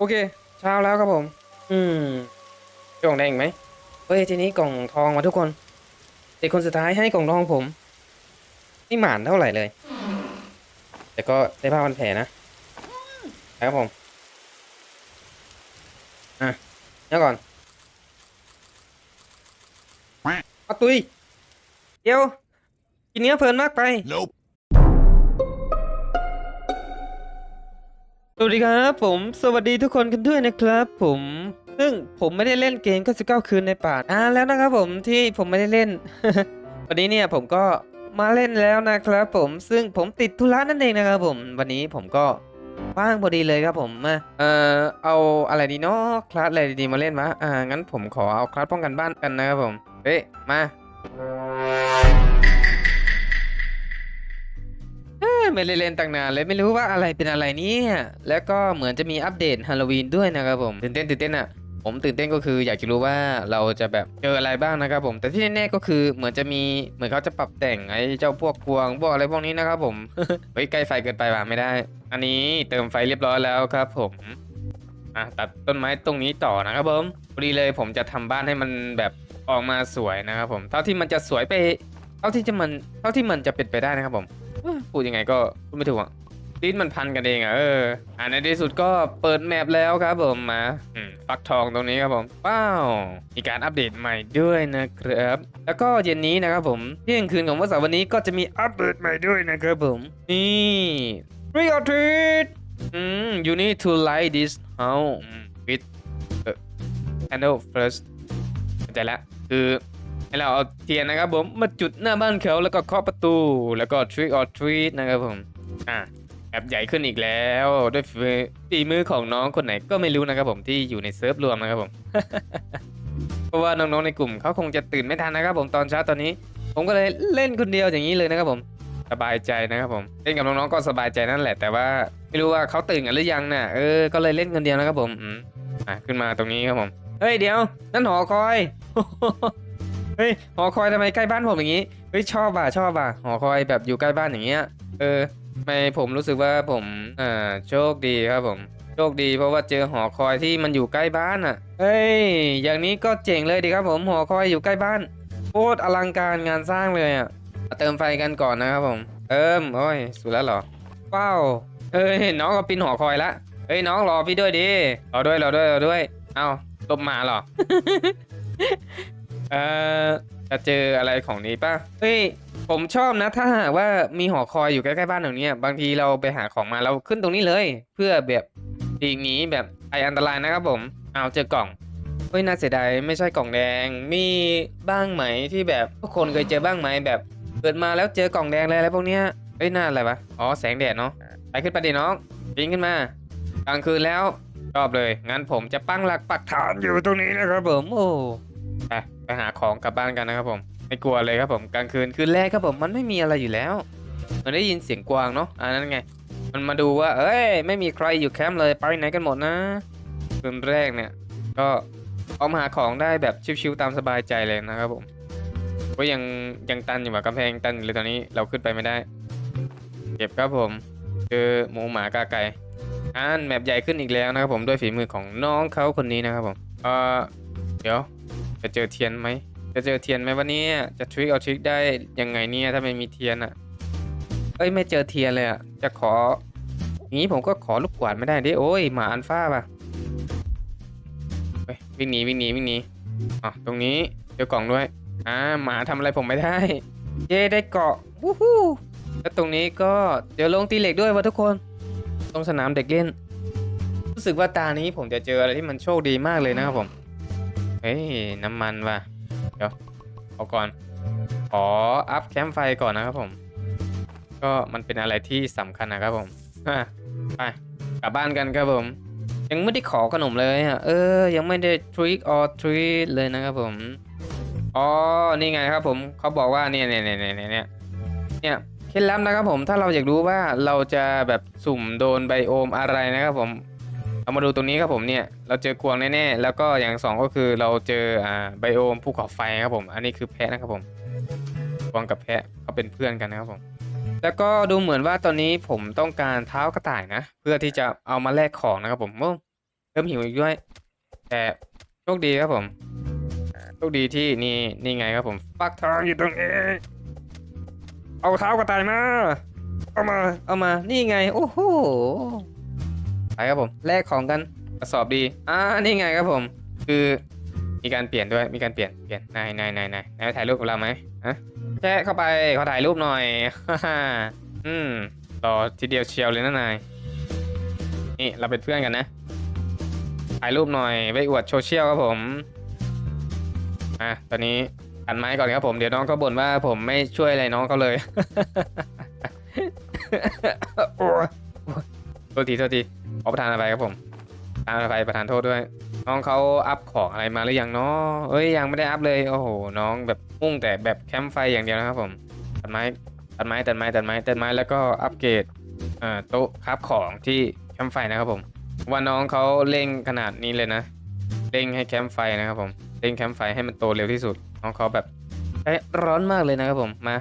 โอเค เช้าแล้วครับผม อืมกล่องแดงอีกไหมเฮ้ยทีนี้กล่องทองมาทุกคนเด็กคนสุดท้ายให้กล่องทองผมนี่หมานเท่าไหร่เลย แต่ก็ได้ผ้าพันแผลนะไปครับผมอะเดี๋ยวก่อนเอาตุยเดี๋ยวกินเนื้อเพลินมากไป Nope. สวัสดีครับผมสวัสดีทุกคนกันด้วยนะครับผมซึ่งผมไม่ได้เล่นเกม99คืนในป่าอ่าแล้วนะครับผมที่ผมไม่ได้เล่น วันนี้เนี่ยผมก็มาเล่นแล้วนะครับผมซึ่งผมติดธุระนั่นเองนะครับผมวันนี้ผมก็ว่างพอดีเลยครับผมมาเอ่อเอาอะไรดีเนาะคลาสอะไรดีมาเล่นวะอ่างั้นผมขอเอาคลาสป้องกันบ้านกันนะครับผมเฮ้ยมา ไม่ได้เล่นตั้งนานเลยไม่รู้ว่าอะไรเป็นอะไรเนี่ยแล้วก็เหมือนจะมีอัปเดตฮาโลวีนด้วยนะครับผมตื่นเต้นตื่นเต้นอะผมตื่นเต้นก็คืออยากจะรู้ว่าเราจะแบบเจออะไรบ้างนะครับผมแต่ที่แน่ๆก็คือเหมือนจะมีเหมือนเขาจะปรับแต่งไอ้เจ้าพวกกวงพวกอะไรพวกนี้นะครับผมเฮ้ยใกล้ไฟเกินไปว่ะไม่ได้ อันนี้เติมไฟเรียบร้อยแล้วครับ ผมอะตัดต้นไม้ตรงนี้ต่อนะครับผมพอดีเลยผมจะทำบ้านให้มันแบบออกมาสวยนะครับผม เท่าที่มันจะสวยไป เท่าที่จะมันเท่าที่มันจะเป็นไปได้นะครับผม พูดยังไงก็พูดไม่ถูกอะลิ้นมันพันกันเองอะเอออ่าในที่สุดก็เปิดแมปแล้วครับผมมาฟักทองตรงนี้ครับผมว้าวมีการอัปเดตใหม่ด้วยนะครับ แล้วก็เย็นนี้นะครับผมเที่ยงคืนของวันเสาร์วันนี้ก็จะมีอัปเดตใหม่ด้วยนะครับผม นี่ Trick or treat อืม you need to light this house อืม with candle first เข้าใจละคือ ให้เราเอาเทียนนะครับผมมาจุดหน้าบ้านเขาแล้วก็เคาะประตูแล้วก็ trick or treat นะครับผมอ่าแอปใหญ่ขึ้นอีกแล้วด้วยฝีมือของน้องคนไหนก็ไม่รู้นะครับผมที่อยู่ในเซิร์ฟรวมนะครับผม เพราะว่าน้องๆในกลุ่มเขาคงจะตื่นไม่ทันนะครับผมตอนเช้าตอนนี้ ผมก็เลยเล่นคนเดียวอย่างนี้เลยนะครับผม สบายใจนะครับผมเล่นกับน้องๆก็สบายใจนั่นแหละ แต่ว่าไม่รู้ว่าเขาตื่นกันหรือยังน่ะเออก็เลยเล่นคนเดียวนะครับผมอืมอะขึ้นมาตรงนี้ครับผมเฮ้ยเดี๋ยว นั่นหอคอย เฮ้ยหอคอยทำไมใกล้บ้านผมอย่างนี้เฮ้ยชอบอะชอบอะหอคอยแบบอยู่ใกล้บ้านอย่างเงี้ยเออทำไมผมรู้สึกว่าผมอ่าโชคดีครับผมโชคดีเพราะว่าเจอหอคอยที่มันอยู่ใกล้บ้านอะเฮ้ยอย่างนี้ก็เจ๋งเลยดีครับผมหอคอยอยู่ใกล้บ้านโคตรอลังการงานสร้างเลยอะเติมไฟกันก่อนนะครับผมเติมโอ้ยสุดแล้วเหรอว้าวเฮ้ยน้องก็ปีนหอคอยละเฮ้ยน้องรอพี่ด้วยดิรอด้วยรอด้วยรอด้วย เอาตบหมาเหรอ เอ่อจะเจออะไรของนี้ป่ะเฮ้ยผมชอบนะ ถ้าหากว่ามีหอคอยอยู่ใกล้ๆบ้านตรงเนี้ยบางทีเราไปหาของมาเราขึ้นตรงนี้เลย เพื่อแบบดีกหนีแบบไออันตรายนะครับผมเอาเจอกล่องเฮ้ยน่าเสียดายไม่ใช่กล่องแดงมีบ้างไหมที่แบบทุกคนเคยเจอบ้างไหมแบบเปิดมาแล้วเจอกล่องแดงอะไรพวกเนี้ยเฮ้ยน่าอะไรวะอ๋อแสงแดดเนาะไปขึ้นไปดิน้องปีนขึ้นมากลางคืนแล้วชอบเลย งั้นผมจะปั้งหลักปักฐานอยู่ตรงนี้นะครับผมโอ้ ไปไปหาของกลับบ้านกันนะครับผม ไม่กลัวเลยครับผมกลางคืนคืนแรกครับผมมันไม่มีอะไรอยู่แล้ว มันได้ยินเสียงกวางเนาะอันนั้นไง มันมาดูว่า เอ้ย ไม่มีใครอยู่แคมป์เลยไปไหนกันหมดนะคืนแรกเนี่ย ก็ออกมาหาของได้แบบชิวๆตามสบายใจเลยนะครับผมก็ยังยังตันอยู่แบบกำแพงตันเลยตอนนี้เราขึ้นไปไม่ได้ เก็บครับผมเจอหมูหมากาไก่อ่านแมปใหญ่ขึ้นอีกแล้วนะครับผมด้วยฝีมือของน้องเขาคนนี้นะครับผมเออเดี๋ยว จะเจอเทียนไหม จะเจอเทียนไหมวันนี้จะทริคเอาทริคได้ยังไงเนี่ยถ้าไม่มีเทียนอะเอ้ยไม่เจอเทียนเลยอะจะขออย่างนี้ผมก็ขอลูกกวาดไม่ได้ดิโอ้ยหมาอันฟ้าป่ะวิ่งหนีวิ่งหนีวิ่งหนีอ๋อตรงนี้เจอกล่องด้วยอ่าหมาทำอะไรผมไม่ได้เย้ได้เกาะวู้ฮู้แล้วตรงนี้ก็เจอลงตีเหล็กด้วยวะทุกคน ตรงสนามเด็กเล่น รู้สึกว่าตานี้ผมจะเจออะไรที่มันโชคดีมากเลยนะครับผม เฮ้ย น้ำมันว่ะ เดี๋ยว เอาก่อน ขออัพแคมป์ไฟก่อนนะครับผม ก็มันเป็นอะไรที่สำคัญนะครับผมไปกลับบ้านกันครับผม ยังไม่ได้ขอขนมเลยอะเออ ยังไม่ได้ trick or treat เลยนะครับผม อ๋อ นี่ไงครับผม เขาบอกว่าเนี่ยเนี่ยเนี่ยเนี่ยเนี่ยเนี่ยเคล็ดลับนะครับผม ถ้าเราอยากรู้ว่าเราจะแบบสุ่มโดนไบโอมอะไรนะครับผม เรามาดูตรงนี้ครับผมเนี่ยเราเจอกวางแน่ๆแล้วก็อย่างสองก็คือเราเจออ่าไบโอมภูเขาไฟครับผมอันนี้คือแพะนะครับผมกวางกับแพะเขาเป็นเพื่อนกันนะครับผมแล้วก็ดูเหมือนว่าตอนนี้ผมต้องการเท้ากระต่ายนะ เพื่อที่จะเอามาแลกของนะครับผมโอ้เริ่มหิวอีกด้วย แต่โชคดีครับผมโชคดีที่นี่นี่ไงครับผมฟักทองอยู่ตรงนี้เอาเท้ากระต่ายมาเอามาเอามานี่ไงโอ้โห ไปครับผมแลกของกันกระสอบดีอ่านี่ไงครับผม คือมีการเปลี่ยนด้วยมีการเปลี่ยนเปลี่ยนนายนายนายนายนายถ่ายรูปกับเราไหมฮะแชะเข้าไปขอถ่ายรูปหน่อยฮ่าอืมต่อทีเดียวเชียวเลยนะนายนี่เราเป็นเพื่อนกันนะถ่ายรูปหน่อยไว้อวดโซเชียลครับผมอะตอนนี้อันไม้ก่อนครับผมเดี๋ยวน้องก็บ่นว่าผมไม่ช่วยอะไรน้องเขาเลยโอ้ยโทษทีโทษที ขอประทานอภัยครับผมประทานอภัยประทานโทษด้วย น้องเขาอัพของอะไรมาหรือยังเนาะเอ้ยยังไม่ได้อัพเลยโอ้โหน้องแบบมุ่งแต่แบบแคมป์ไฟอย่างเดียวนะครับผมตัดไม้ตัดไม้ตัดไม้ตัดไม้ตัดไม้แล้วก็อัปเกรดอ่าโต๊ะคราฟของที่แคมป์ไฟนะครับผม ว่าน้องเขาเร่งขนาดนี้เลยนะเร่งให้แคมป์ไฟนะครับผมเร่งแคมป์ไฟให้มันโตเร็วที่สุด น้องเขาแบบใจร้อนมากเลยนะครับผมมา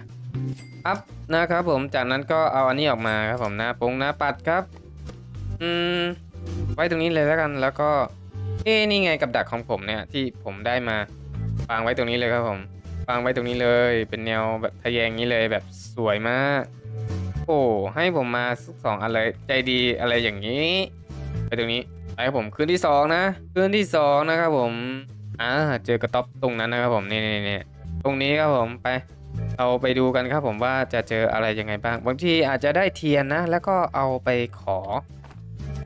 อัพนะครับผมจากนั้นก็เอาอันนี้ออกมาครับผมหน้าปงหน้าปัดครับ อืม ไว้ตรงนี้เลยแล้วกัน แล้วก็ เอ้นี่ไงกับดักของผมเนี่ย ที่ผมได้มาวางไว้ตรงนี้เลยครับผมวางไว้ตรงนี้เลย เป็นแนวแบบทะแยงนี้เลยแบบสวยมาก โอ้ให้ผมมาสักสองอันเลยใจดีอะไรอย่างนี้ ไปตรงนี้ไปครับผมคืนที่สองนะคืนที่สองนะครับผมอ่าเจอกระต๊อบตรงนั้นนะครับผมนี่นี่นี่ตรงนี้ครับผมไป เราไปดูกันครับผมว่าจะเจออะไรยังไงบ้างบางทีอาจจะได้เทียนนะ แล้วก็เอาไปขอ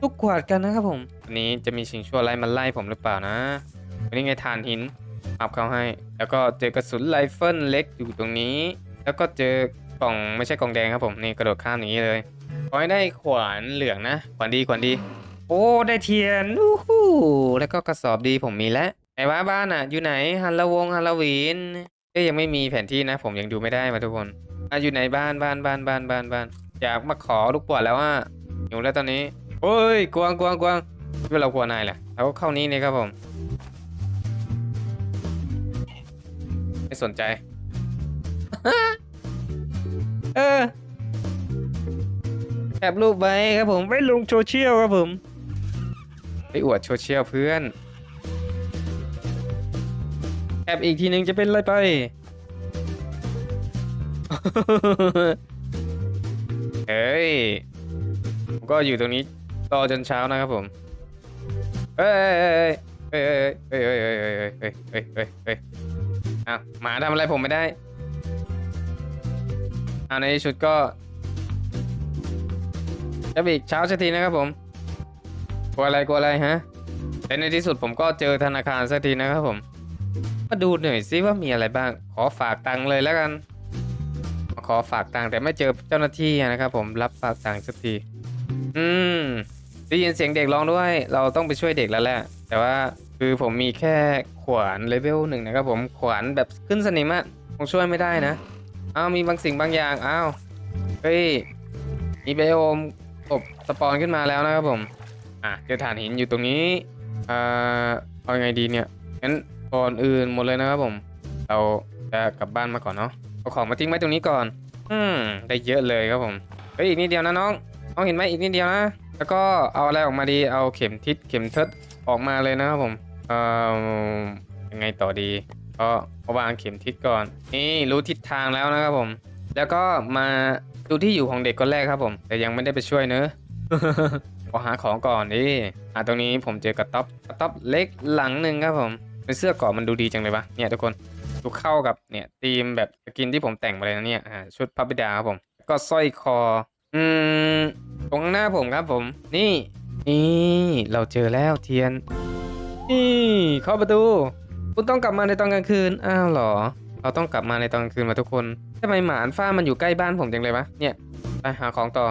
ลูกกวาดกันนะครับผมวันนี้จะมีชิงชั่วไล่มาไล่ผมหรือเปล่านะวันนี้ไงทานหินอัพเข้าให้ แล้วก็เจอกระสุนไรเฟิลเล็กอยู่ตรงนี้ แล้วก็เจอกล่องไม่ใช่กล่องแดงครับผมนี่กระโดดข้ามอย่างนี้เลยขอให้ได้ขวานเหลืองนะขวานดีขวานดี โอ้ได้เทียนอู้หูแล้วก็กระสอบดีผมมีแล้วไหนว่าบ้านอะ อยู่ไหนฮันละวงฮันละวีนก็ยังไม่มีแผนที่นะ ผมยังดูไม่ได้มาทุกคนอะอยู่ไหนบ้านบ้านบ้านบ้านบ้านบ้านอยากมาขอลูกปวดแล้วว่าอยู่แล้วตอนนี้ โอ้ยกวางกวางกวางเวลากลัวนายแหละเราก็เข้านี้นี่ครับผม ไม่สนใจ เออแอบรูปไว้ครับผมไว้ลงโซเชียลครับผม ไปอวดโซเชียลเพื่อนแอบอีกทีนึงจะเป็นอะไรไป เฮ้ย ผมก็อยู่ตรงนี้ รอจนเช้านะครับผมเฮ้ยเฮ้ยเฮ้ยเฮ้ยเฮ้ยเฮ้ยเฮ้ยเฮ้ยเฮ้ยเฮ้ยเฮ้ยอ้าวหมาทำอะไรผมไม่ได้อาในที่ชุดก็จะอีกเช้าสักทีนะครับผมกลัวอะไรกลัวอะไรฮะแต่ในที่สุดผมก็เจอธนาคารสักทีนะครับผม มาดูหน่อยซิว่ามีอะไรบ้าง ขอฝากตังค์เลยแล้วกัน ขอฝากตังค์แต่ไม่เจอเจ้าหน้าที่นะครับผมรับฝากตังค์สักที อืม ได้ยินเสียงเด็กร้องด้วย เราต้องไปช่วยเด็กแล้วแหละ แต่ว่าคือผมมีแค่ขวานเลเวลหนึ่งนะครับผมขวานแบบขึ้นสนิมอะคงช่วยไม่ได้นะอ้าวมีบางสิ่งบางอย่างอ้าวเฮ้ยมีไบโอมกบสปอนขึ้นมาแล้วนะครับผมอะเจอฐานหินอยู่ตรงนี้อ่าเอาไงดีเนี่ยงั้นก่อนอื่นหมดเลยนะครับผม เราจะกลับบ้านมาก่อนเนาะเอาของมาทิ้งไว้ตรงนี้ก่อน อืมได้เยอะเลยครับผมเฮ้ยอีกนิดเดียวนะน้องน้องเห็นไหมอีกนิดเดียวนะ แล้วก็เอาอะไรออกมาดี เอาเข็มทิศเข็มเทิดออกมาเลยนะครับผม เอ่อยังไงต่อดี ก็เอาวางเข็มทิศก่อน นี่รู้ทิศทางแล้วนะครับผม แล้วก็มาดูที่อยู่ของเด็กคนแรกครับผม แต่ยังไม่ได้ไปช่วยเนอะขอหาของก่อนดิอะตรงนี้ผมเจอกระต๊อบกระต๊อบเล็กหลังหนึ่งครับผมเป็นเสื้อเกราะมันดูดีจังเลยวะเนี่ยทุกคนดูเข้ากับเนี่ยธีมแบบสกินที่ผมแต่งมาเลยนะเนี่ยอ่าชุดพระบิดาครับผม ก็สร้อยคอ อืมตรงข้างหน้าผมครับผม นี่ นี่ เราเจอแล้วเทียน นี่เข้าประตู คุณต้องกลับมาในตอนกลางคืน อ้าวเหรอ เราต้องกลับมาในตอนกลางคืนมาทุกคนทำไมหมาอันฟ้ามันอยู่ใกล้บ้านผมจังเลยวะเนี่ยไปหาของต่อ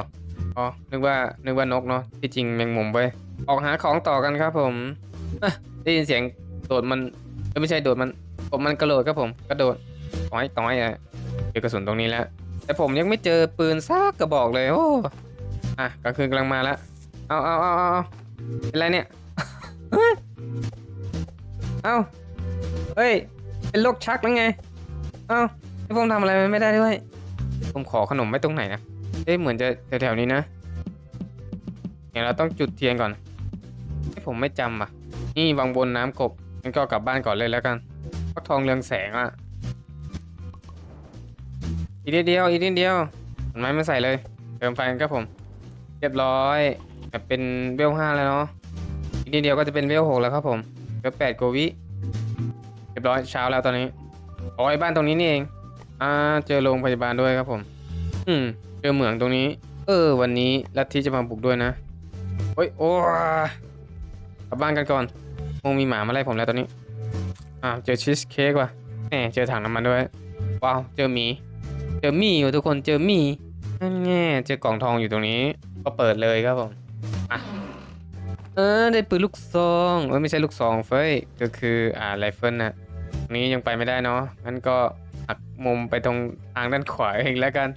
อ๋อนึกว่านึกว่านกเนาะที่จริงแมงมุมเว้ยออกหาของต่อกันครับผมอะได้ยินเสียงโดดมันเอ้ยไม่ใช่โดดมันผมมันกระโดดครับผมกระโดดต้อยต้อยอะเจอกระสุนตรงนี้แล้ว แต่ผมยังไม่เจอปืนซากกระบอกเลยโอ้อะกลางคืนกำลังมาแล้วเอาเอาเอาเอาเป็นไรเนี่ยเอาเฮ้ย เป็นโรคชักแล้วไง เอาให้ผมทำอะไรมันไม่ได้ด้วย ผมขอขนมไว้ตรงไหนนะเอ๊ะเหมือนจะแถวๆนี้นะเดี๋ยวเราต้องจุดเทียนก่อนให้ผมไม่จำอะ นี่วังบนน้ำกบงั้นก็กลับบ้านก่อนเลยแล้วกันฟักทองเรืองแสงอะ อีกนิดเดียวอีกนิดเดียวมันไม้มาใส่เลยเติมไฟกันครับผม เรียบร้อยแบบเป็นเวลห้าแล้วเนาะอีกนิดเดียวก็จะเป็นเวลหกแล้วครับผมเวลแปดโกวิเรียบร้อยเช้าแล้วตอนนี้อ๋อไอ้บ้านตรงนี้นี่เองอ่าเจอโรงพยาบาลด้วยครับผม อืมเจอเหมืองตรงนี้ เออ วันนี้ลัทธิจะมาบุกด้วยนะโอ้ยโอ้กลับบ้านกันก่อนคงมีหมามาไล่ผมแล้วตอนนี้อ่าวเจอชีสเค้กว่ะแหมเจอถังน้ำมันด้วยว้าวเจอหมี เจอมีอยู่ทุกคนเจอมีนั่นแง่เจอกล่องทองอยู่ตรงนี้ ก็เปิดเลยครับผมอะเออได้ปืนลูกซองเออไม่ใช่ลูกซองเฟ้ยก็คืออ่าไรเฟิลนะตรงนี้ยังไปไม่ได้เนาะงั้นก็หักมุมไปตรงทางด้านขวาเองแล้วกัน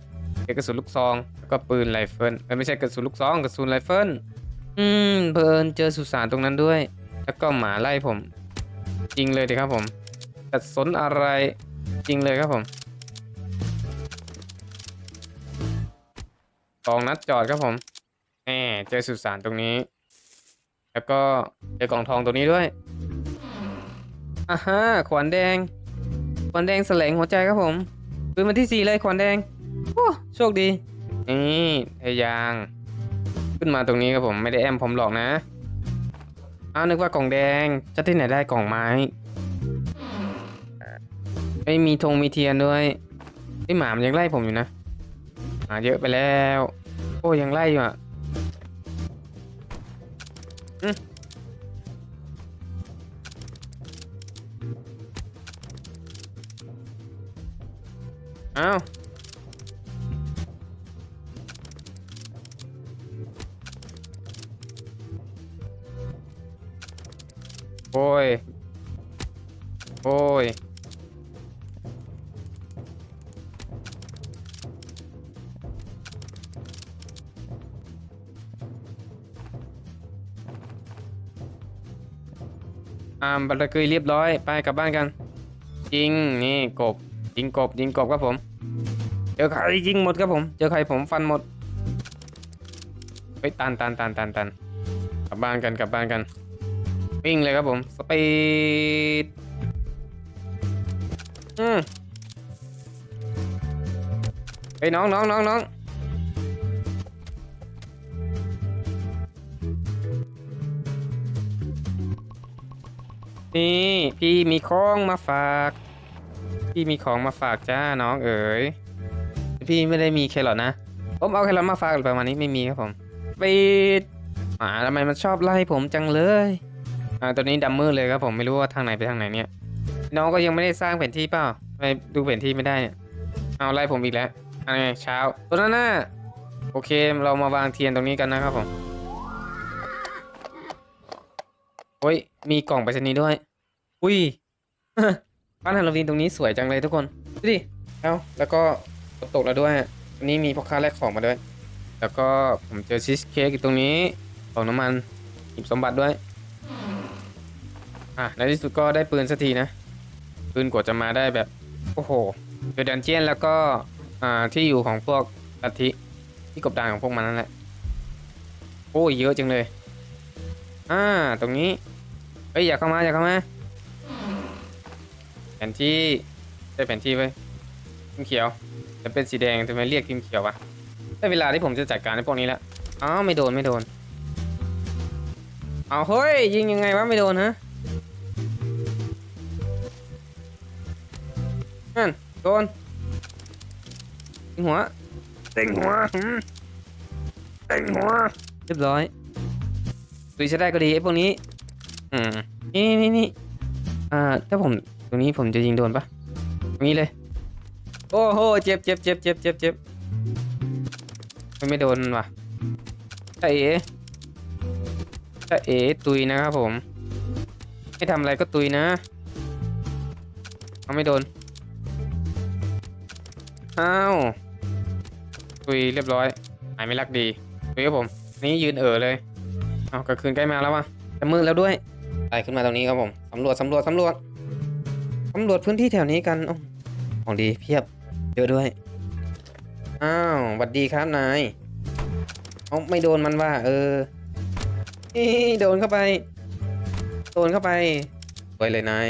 เจอกระสุนลูกซองแล้วก็ปืนไรเฟิลเอ้ยไม่ใช่กระสุนลูกซองกระสุนไรเฟิลอืมเพลินเจอสุสานตรงนั้นด้วย แล้วก็หมาไล่ผม จริงเลยดีครับผมตัดสนอะไรจริงเลยครับผม สองนัดจอดครับผมแหมเจอสุสานตรงนี้ แล้วก็เจอกล่องทองตัวนี้ด้วยอ่าฮะขวานแดง ขวานแดงแสลงหัวใจครับผมปืนมาที่สี่เลยขวานแดงโอ้โชคดีนี่ไอยาง ขึ้นมาตรงนี้ครับผมไม่ได้แอมผมหรอกนะอ้าวนึกว่ากล่องแดงจะที่ไหนได้กล่องไม้ ไม่มีธงมีเทียนด้วยไอหมามันยังไล่ผมอยู่นะ หมาเยอะไปแล้ว โอ้ยังไล่อยู่อะอืมอ้าวโอ้ย โอ้ย อ่าบัตรกุยเรียบร้อยไปกลับบ้านกันยิงนี่กบยิงกบยิงกบครับผม เจอใครยิงหมดครับผม เจอใครผมฟันหมดเฮ้ยตันตันตันตันตันกลับบ้านกันกลับบ้านกันวิ่งเลยครับผมสปีดอืมเฮ้น้องน้องน้องน้อง นี่พี่มีของมาฝาก พี่มีของมาฝากจ้าน้องเอ๋ย พี่ไม่ได้มีแครอทนะ ผมเอาแครอทมาฝากหรือประมาณนี้ไม่มีครับผมปีดหมาทำไมมันชอบไล่ผมจังเลย อ่า ตัวนี้ดำมืดเลยครับผมไม่รู้ว่าทางไหนไปทางไหนเนี่ย น้องก็ยังไม่ได้สร้างแผนที่เปล่าไปดูแผนที่ไม่ได้เนี่ย เอาไล่ผมอีกแล้วอะไรเช้า ตัวนั้นน่ะโอเค เรามาวางเทียนตรงนี้กันนะครับผม้ย มีกล่องไปรษณีย์ด้วย อุ้ยบ้านฮาโลวีนตรงนี้สวยจังเลยทุกคนดูดิเอาแล้วก็ตกแล้วด้วยวันนี้มีพ่อค้าแลกของมาด้วย แล้วก็ผมเจอชีสเค้กอยู่ตรงนี้ของน้ำมันหยิบสมบัติด้วย อะในที่สุดก็ได้ปืนสักทีนะ ปืนกว่าจะมาได้แบบ โอ้โหเจอดันเจียนแล้วก็ อ่า ที่อยู่ของพวกลัทธิที่กบดานของพวกมันนั่นแหละ โอ้ยเยอะจังเลย อ่า ตรงนี้ เฮ้ยอยากเข้ามาอยากเข้ามา แผนที่ได้แผนที่ไว้พิมพ์เขียวจะเป็นสีแดงทำไมเรียกพิมพ์เขียววะได้เวลาที่ผมจะจัดการในพวกนี้แล้วอ้าวไม่โดนไม่โดนเอาเฮ้ยยิงยังไงวะไม่โดนฮะนั่นโดนเต็งหัวเต็งหัวหืมเต็งหัวเรียบร้อยดูใช้ได้ก็ดีไอ้พวกนี้ อืมนี่นี่นี่อ่า ถ้าผมตรงนี้ผมจะยิงโดนปะตรงนี้เลย โอ้โห เจ็บเจ็บเจ็บเจ็บเจ็บเจ็บมันไม่โดนว่ะจ้าเอ๋จ้าเอ๋ตุยนะครับผม ไม่ทำอะไรก็ตุยนะเอาไม่โดน อ้าว ตุยเรียบร้อย หายไม่รักดีตุยครับผม นี่ยืนเอ๋อเลย เอากลางคืนใกล้มาแล้ววะจะมืดแล้วด้วย ไต่ขึ้นมาตรงนี้ครับผมสำรวจสำรวจสำรวจสำรวจพื้นที่แถวนี้กันโอ้ของดีเพียบเยอะด้วย อ้าวหวัดดีครับนายเอาไม่โดนมันว่า เอออี้โดนเข้าไป โดนเข้าไปไปเลยนาย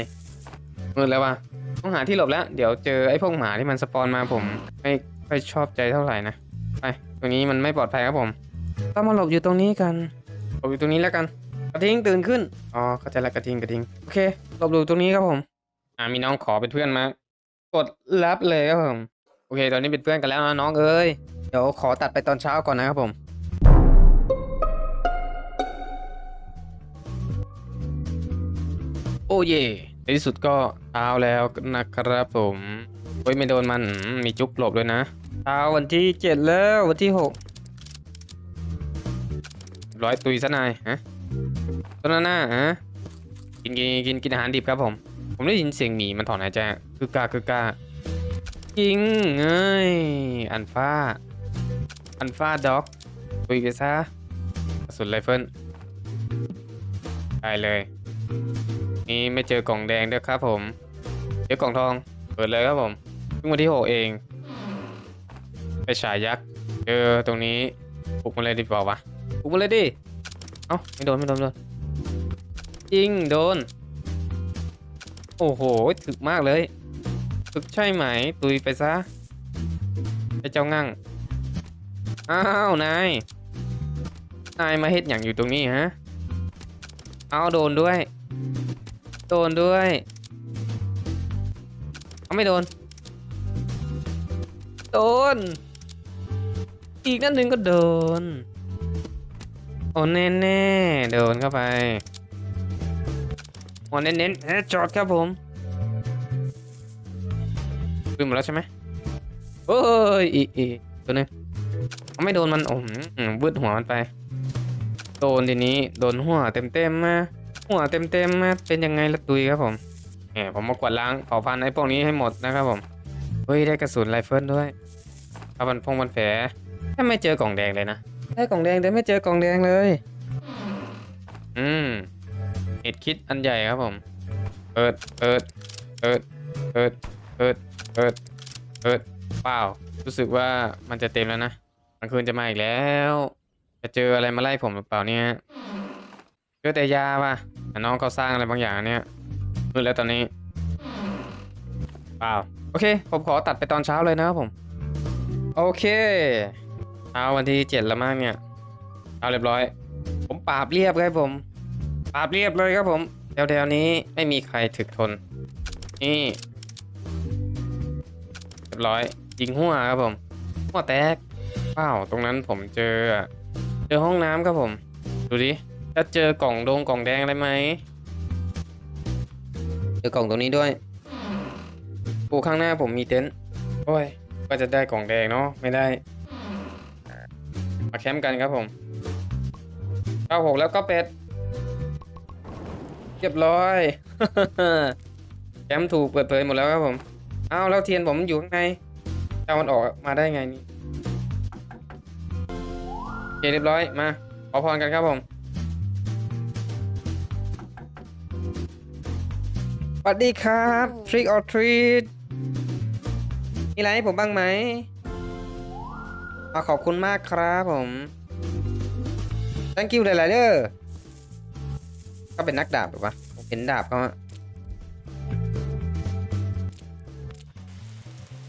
มืดแล้ววะต้องหาที่หลบแล้ว เดี๋ยวเจอไอ้พวกหมาที่มันสปอนมาผมไม่ค่อยชอบใจเท่าไหร่นะไปตรงนี้มันไม่ปลอดภัยครับผม ต้องมาหลบอยู่ตรงนี้กันหลบอยู่ตรงนี้แล้วกัน กระทิงตื่นขึ้น อ๋อเข้าใจละกระทิงกระทิง โอเคหลบอยู่ตรงนี้ครับผม อ่ามีน้องขอเป็นเพื่อนมา กดรับเลยครับผม โอเค ตอนนี้เป็นเพื่อนกันแล้วนะน้องเอ้ย เดี๋ยวขอตัดไปตอนเช้าก่อนนะครับผม โอ้เย่ในที่สุดก็เช้าแล้วนะครับผมเฮ้ยไม่โดนมันมีจุ๊บหลบด้วยนะเช้าวันที่เจ็ดแล้ววันที่หกร้อยตุยซะน่อยฮะ ต้นหน้าฮะกินกินกินกินอาหารดิบครับผม ผมได้ยินเสียงหมีมันถอนหายใจคือกาคือกาจริงเอ้ยอันฟ้า อันฟ้าด็อกตุยไปซะสุนไรเฟิลได้เลย นี่ไม่เจอกล่องแดงด้วยครับผม เจอกล่องทอง เปิดเลยครับผมเพิ่งวันที่หกเอง ไปฉายยักษ์ เจอตรงนี้ปลุกมันเลยดีเปล่าวะปลุกมันเลยดิ เอ้าไม่โดนไม่โดนโดนจริงโดน โอ้โหถึกมากเลยถึกใช่ไหม ตุยไปซะไอเจ้างั่งอ้าวนายนายมาเฮ็ดอย่างอยู่ตรงนี้ฮะเอาโดนด้วย โดนด้วยเอาไม่โดน โดน อีกนั่นหนึ่งก็โดน อ้แน่แน่ๆโดนเข้าไปโอ้เน้นเน้นๆแฮชช็อตครับผมขึ้นหมดแล้วใช่ไหมโอ้ยอีอีตัวหนึงไม่โดนมันโอ้โหอืมวืดหัวมันไป โดนทีนี้โดนหัวเต็มเต็มๆมาหัวเต็มเต็มๆมาเป็นยังไงละตุยครับผมแหมผมมากวาดล้างเผาพันไอ้พวกนี้ให้หมดนะครับผมเฮ้ยได้กระสุนไรเฟิลด้วยเอาบันพงบันแผลถ้าไม่เจอกล่องแดงเลยนะ ได้กล่องแดงแต่ไม่เจอกล่องแดงเลย อืมเห็ดคิดอันใหญ่ครับผม เปิด เปิด เปิด เปิด เปิด เปิด เปิดเปล่า รู้สึกว่ามันจะเต็มแล้วนะกลางคืนจะมาอีกแล้ว จะเจออะไรมาไล่ผมหรือเปล่าเนี่ยเจอแต่ยาว่ะแต่น้องเขาสร้างอะไรบางอย่างเนี่ยมืดแล้วตอนนี้เปล่าโอเค ผมขอตัดไปตอนเช้าเลยนะครับผม โอเค ช้าวันที่เจ็ดแล้วมั้งเนี่ยเช้าเรียบร้อย ผมปราบเรียบครับผมปราบเรียบเลยครับผมแถวๆนี้ไม่มีใครถึกทน นี่เรียบร้อยยิงหัวครับผมหัวแตกว้าวตรงนั้นผมเจอเจอห้องน้ำครับผม ดูดิจะเจอกล่องโดงกล่องแดงอะไรไหมเจอกล่องตรงนี้ด้วยปูข้างหน้าผมมีเต็นท์โอ้ยก็จะได้กล่องแดงเนาะไม่ได้ มาแคมป์กันครับผมเก้าหกแล้วก็เป็ดเรียบร้อย แคมป์ถูกเปิดเผยหมดแล้วครับผม อ้าวแล้วเทียนผมอยู่ข้างในจะเอามันออกมาได้ไงนี่โอเคเรียบร้อยมาขอพรกันครับผมสวัสดีครับ Trick or Treat มีอะไรให้ผมบ้างไหม มาขอบคุณมากครับผม thank you หลายๆเด้อก็เป็นนักดาบหรือปะเห็นดาบเขาอะ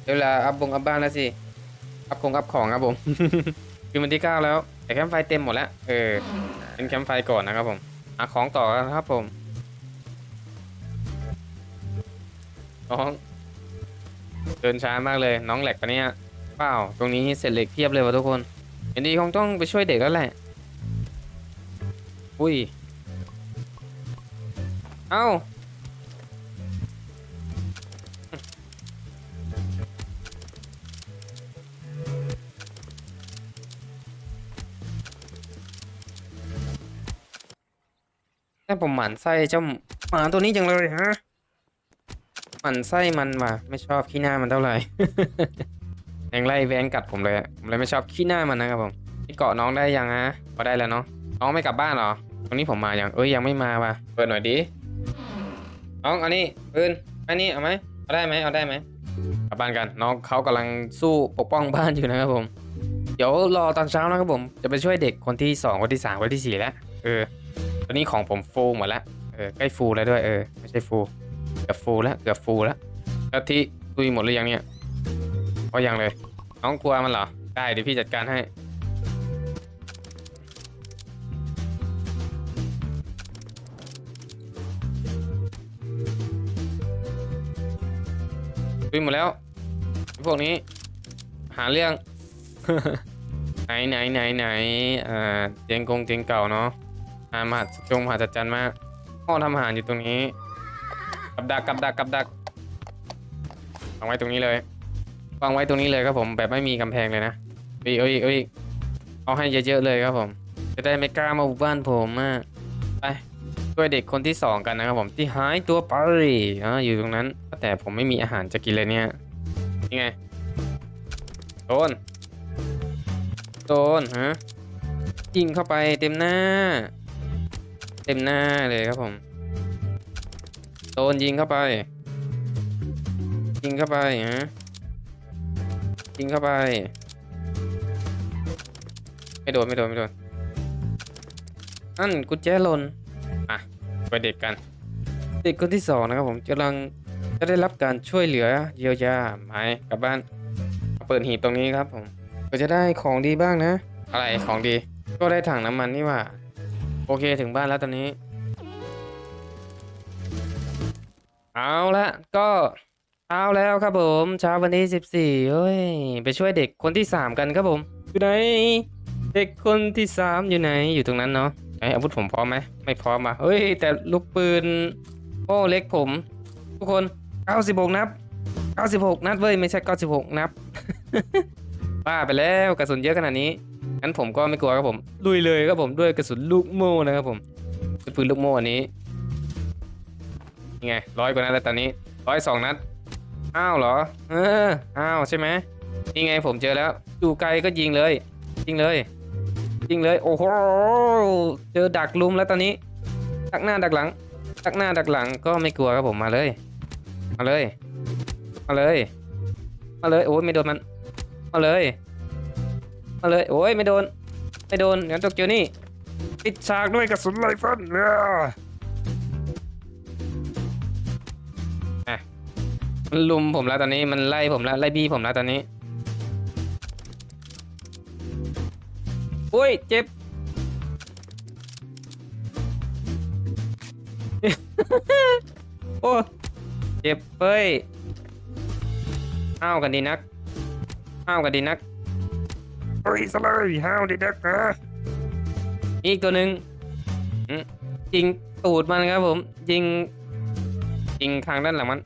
เดี๋ยวเวลาอัพบงอัพบ้านแล้วสิ อัพคงอัพของครับผม คือมันที่เก้าแล้ว แต่แคมป์ไฟเต็มหมดแล้ว เออ เป็นแคมป์ไฟก่อนนะครับผมหาของต่อกันครับผม น้อง เดินช้ามากเลย น้องแหลกปะเนี่ย เปล่า ตรงนี้เสร็จเหล็กเพียบเลยวะทุกคนเห็นดีคงต้องไปช่วยเด็กแล้วแหละ อุ้ย เอ้า แต่ผมหมั่นไส้เจ้าหมาตัวนี้จังเลยฮะหมันไส้มันว่ะ ไม่ชอบขี้หน้ามันเท่าไหร่ ยังไล่แวงกัดผมเลยผมเลยไม่ชอบขี้หน้ามันนะครับผมนี่เกาะน้องได้ยังฮะพอได้แล้วเนาะน้องไม่กลับบ้านหรอตรงนี้ผมมาอย่างเอ้ยยังไม่มาว่ะเปิดหน่อยดิน้องอานี่ปืนอันนี้เอาไหมเอาได้ไหมเอาได้ไหมกลับบ้านกันน้องเขากำลังสู้ปกป้องบ้านอยู่นะครับผมเดี๋ยวรอตอนเช้านะครับผมจะไปช่วยเด็กคนที่สองคนที่สามคนที่สี่แล้วเออตอนนี้ของผมฟูหมดแล้วเอออใกล้ฟูแล้วด้วยเออไม่ใช่ฟูเกือบฟูแล้วเกือบฟูแล้วกะทิตุยหมดหรือยังเนี่ย ก็ยังเลย น้องกลัวมันเหรอ ได้เดี๋ยวพี่จัดการให้ตุยหมดแล้ว พวกนี้ หาเรื่อง ไหนไหนไหนไหนอ่าเตียงกงเตียงเก่าเนาะอามหัศจงมหัศจรรย์มากห้องทำอาหารอยู่ตรงนี้ กับดักกับดักกับดักวาไว้ตรงนี้เลย วางไว้ตรงนี้เลยครับผมแบบไม่มีกำแพงเลยนะเอ้ยเอ้ยเอ้ยเอาให้เยอะๆเลยครับผม จะได้ไม่กล้ามาบุกบ้านผมอะไปช่วยเด็กคนที่สองกันนะครับผมที่หายตัวไปอ่าอยู่ตรงนั้น แต่ผมไม่มีอาหารจะกินเลยเนี่ยนี่ไงโดนโดนฮะยิงเข้าไปเต็มหน้า เต็มหน้าเลยครับผมโดนยิงเข้าไป ยิงเข้าไปฮะ ยิงเข้าไป ไม่โดนไม่โดนไม่โดนนั่นกุญแจหล่นอะไปเด็กกัน เด็กคนที่สองนะครับผมกำลังจะได้รับการช่วยเหลือเยียวยาไหมกลับบ้านมาเปิดหีบตรงนี้ครับผมก็จะได้ของดีบ้างนะ อะไรของดี ก็ได้ถังน้ำมันนี่หว่า โอเคถึงบ้านแล้วตอนนี้ เอาละก็ เช้าแล้วครับผมเช้าวันที่สิบสี่เฮ้ยไปช่วยเด็กคนที่สามกันครับผมอยู่ไหนเด็กคนที่สามอยู่ไหนอยู่ตรงนั้นเนาะไออาวุธผมพร้อมไหมไม่พร้อมอะเฮ้ยแต่ลูกปืนโอ้เล็กผม ทุกคน96นับ96นัดเว้ยไม่ใช่96นับบ้าไปแล้วกระสุนเยอะขนาดนี้งั้นผมก็ไม่กลัวครับผมลุยเลยครับผมด้วยกระสุนลูกโม่นะครับผมปืนลูกโม่อันนี้นี่ไงร้อยกว่านัดแล้วตอนนี้ร้อยสองนัด อ้าวเหรอ เออ อ้าวใช่ไหมนี่ไงผมเจอแล้วอยู่ไกลก็ยิงเลย ยิงเลย ยิงเลย โอ้โห เจอดักลุมแล้วตอนนี้ ดักหน้าดักหลัง ดักหน้าดักหลังก็ไม่กลัวครับผมมาเลย มาเลย มาเลย มาเลย โอ้ยไม่โดนมัน มาเลย มาเลย โอ้ยไม่โดน ไม่โดนงั้นตกเกีนี่ปิดฉากด้วยกระสุนไรเฟิล มันลุมผมแล้วตอนนี้มันไล่ผมแล้วไล่บี้ผมแล้วตอนนี้อุ้ยเจ็บ โอ้เจ็บเฮ้ยห้าวกันดีนักห้าวกันดีนักเฮ้ยสเลยห้าวดีนักนะอีกตัวหนึ่งอืมยิงตูดมันครับผมยิงยิงทางด้านหลังมัน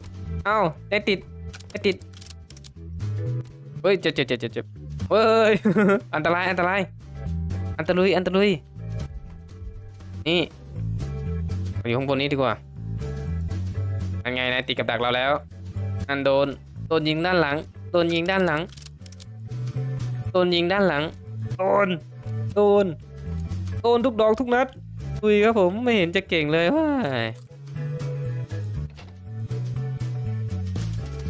เอ้าได้ติดได้ติดเฮ้ยเจ็บเจ็บเจ็บเจ็บเฮ้ยอันตรายอันตรายอันตรุยอันตรุยนี่มาอยู่ข้างบนนี้ดีกว่าอันไงนายติดกับดักเราแล้วอันโดนโดนยิงด้านหลังโดนยิงด้านหลังโดนยิงด้านหลังโดนโดนโดนทุกดอกทุกนัดดุยครับผมไม่เห็นจะเก่งเลยว้า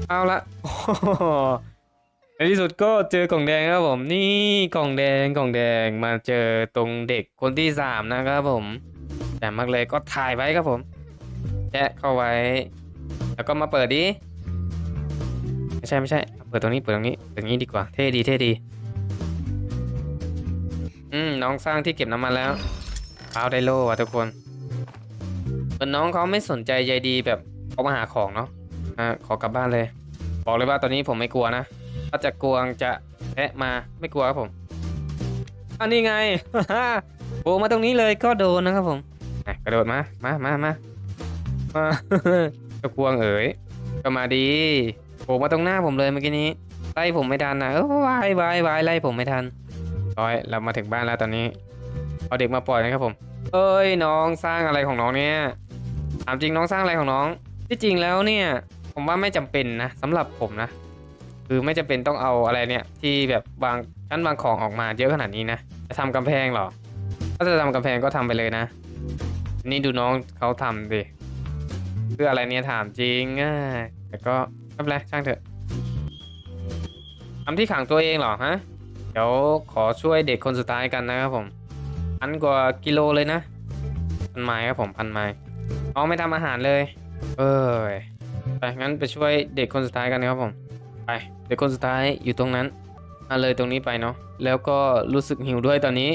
เอาละในที่สุดก็เจอกล่องแดงครับผมนี่กล่องแดงกล่องแดงมาเจอตรงเด็กคนที่สามนะครับผม แต่มากเลยก็ถ่ายไว้ครับผมแชะเข้าไว้ แล้วก็มาเปิดดิไม่ใช่ไม่ใช่ เปิดตรงนี้เปิดตรงนี้เปิดตรงนี้ดีกว่าเท่ดีเท่ดีอืมน้องสร้างที่เก็บน้ำมันแล้วเอาไดโล่ว่ะทุกคนเหมือนน้องเขาไม่สนใจใยดีแบบเขามาหาของเนาะ อะขอกลับบ้านเลย บอกเลยว่าตอนนี้ผมไม่กลัวนะ ถ้าจะกลัวจะแพะมาไม่กลัวครับผมอันนี้ไง โผล่มาตรงนี้เลยก็โดนนะครับผมกระโดดมา มามามามาจะกวงเอ๋ยก็มาดีโผล่มาตรงหน้าผมเลยเมื่อกี้นี้ ไล่ผมไม่ทันนะเออวายวายวายไล่ผมไม่ทันร้อยเรามาถึงบ้านแล้วตอนนี้ เอาเด็กมาปล่อยนะครับผม เอ้ยน้องสร้างอะไรของน้องเนี่ย ถามจริงน้องสร้างอะไรของน้อง ที่จริงแล้วเนี่ย ผมว่าไม่จำเป็นนะสำหรับผมนะ คือไม่จำเป็นต้องเอาอะไรเนี่ยที่แบบวางชั้นวางของออกมาเยอะขนาดนี้นะจะทำกำแพงหรอ ถ้าจะทำกำแพงก็ทำไปเลยนะ นี่ดูน้องเขาทำดิเพื่ออะไรเนี่ยถามจริงอะแต่ก็ไม่เป็นไรช่างเถอะทำที่ขังตัวเองหรอฮะเดี๋ยวขอช่วยเด็กคนสุดท้ายกันนะครับผมพันกว่ากิโลเลยนะพันไม้ครับผมพันไม้น้องไม่ทำอาหารเลย เอ้ย ไปงั้นไปช่วยเด็กคนสุดท้ายกันนะครับผมไปเด็กคนสุดท้ายอยู่ตรงนั้นมาเลยตรงนี้ไปเนาะแล้วก็รู้สึกหิวด้วยตอนนี้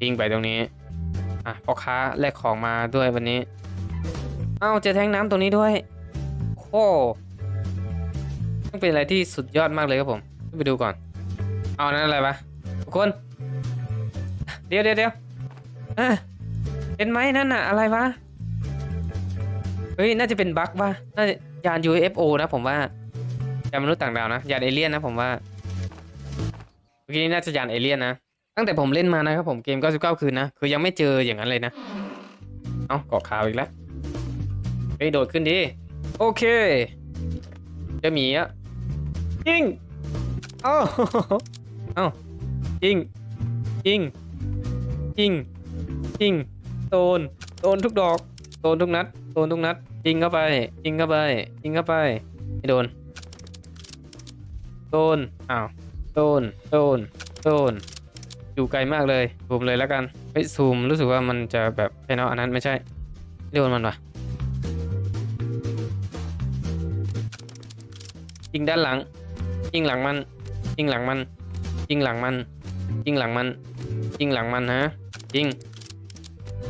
วิ่งไปตรงนี้อะพ่อค้าแลกของมาด้วยวันนี้เอ้าเจอแทงน้ำตรงนี้ด้วยโอ้ต้องเป็นอะไรที่สุดยอดมากเลยครับผมไปดูก่อน เอานั่นอะไรปะทุกคน เดี๋ยวเดี๋ยวเดี๋ยวเห็นไหมนั่นน่ะอะไรวะ เฮ้ยน่าจะเป็นบั๊กป่ะน่าจะยาน UFO นะผมว่ายานมนุษย์ต่างดาวนะยานเอเลี่ยนนะผมว่าเมื่อกี้นี้น่าจะยานเอเลี่ยนนะตั้งแต่ผมเล่นมานะครับผมเกม 99 คืนนะคือยังไม่เจออย่างนั้นเลยนะเอ้าเกาะขาวอีกแล้วเฮ้ยโดดขึ้นดิโอเคเจะหมีอะยิงเอ้าเอ้ายิงยิงยิงยิงโดนโดนทุกดอกโดนทุกนัด โดนทุกนัดยิงเข้าไปยิงเข้าไปยิงเข้าไปไม่โดนโดนอ้าวโดนโดนโดนอยู่ไกลมากเลยซูมเลยแล้วกันเฮ้ยซูมรู้สึกว่ามันจะแบบใช่เนาะอันนั้นไม่ใช่ไม่โดนมันวะยิงด้านหลังยิงหลังมันยิงหลังมันยิงหลังมันยิงหลังมันยิงหลังมันฮะยิง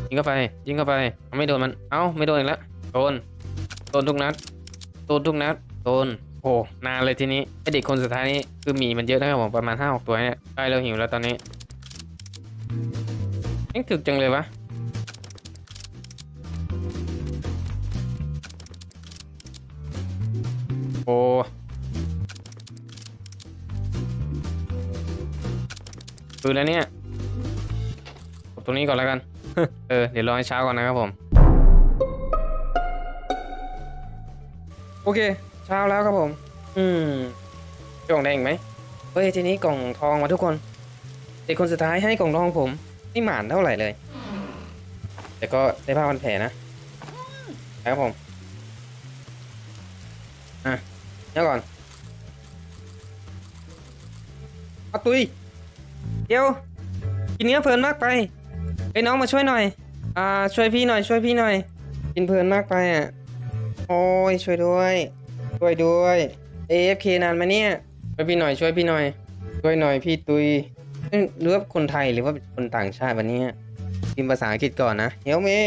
ยิงเข้าไป ยิงเข้าไป ไม่โดนมัน เอ้า ไม่โดนอีกแล้ว โดน โดนทุกนัด โดนทุกนัด โดน โอ้ นานเลยทีนี้ ไอเด็กคนสุดท้ายนี้คือหมีมันเยอะนะครับผมประมาณห้าหกตัวเนี่ยใกล้เราหิวแล้วตอนนี้ยังถึกจังเลยวะ โอ้คือแล้วเนี่ยตรงนี้ก่อนแล้วกัน เออเดี๋ยวรอให้เช้าก่อนนะครับผม โอเค เช้าแล้วครับผม อืมกล่องแดงอีกไหมเฮ้ยทีนี้กล่องทองมาทุกคนเด็กคนสุดท้ายให้กล่องทองผมไม่หมานเท่าไหร่เลย แต่ก็ได้ผ้าพันแผลนะนะครับผมอะเดี๋ยวก่อนเอาตุยเดี๋ยวกินเนื้อเพลินมากไป ไอ้ยน้องมาช่วยหน่อย อ่า ช่วยพี่หน่อย ช่วยพี่หน่อย กินเพลินมากไปอะ โอ้ย ช่วยด้วย ช่วยด้วย AFK นานมาเนี่ย ช่วยพี่หน่อย ช่วยพี่หน่อย ช่วยหน่อยพี่ตุยเอ้ยหรือว่าคนไทยหรือว่าคนต่างชาติวันนี้พิมพ์ภาษาอังกฤษก่อนนะ Help me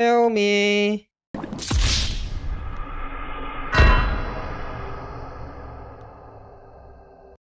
Help me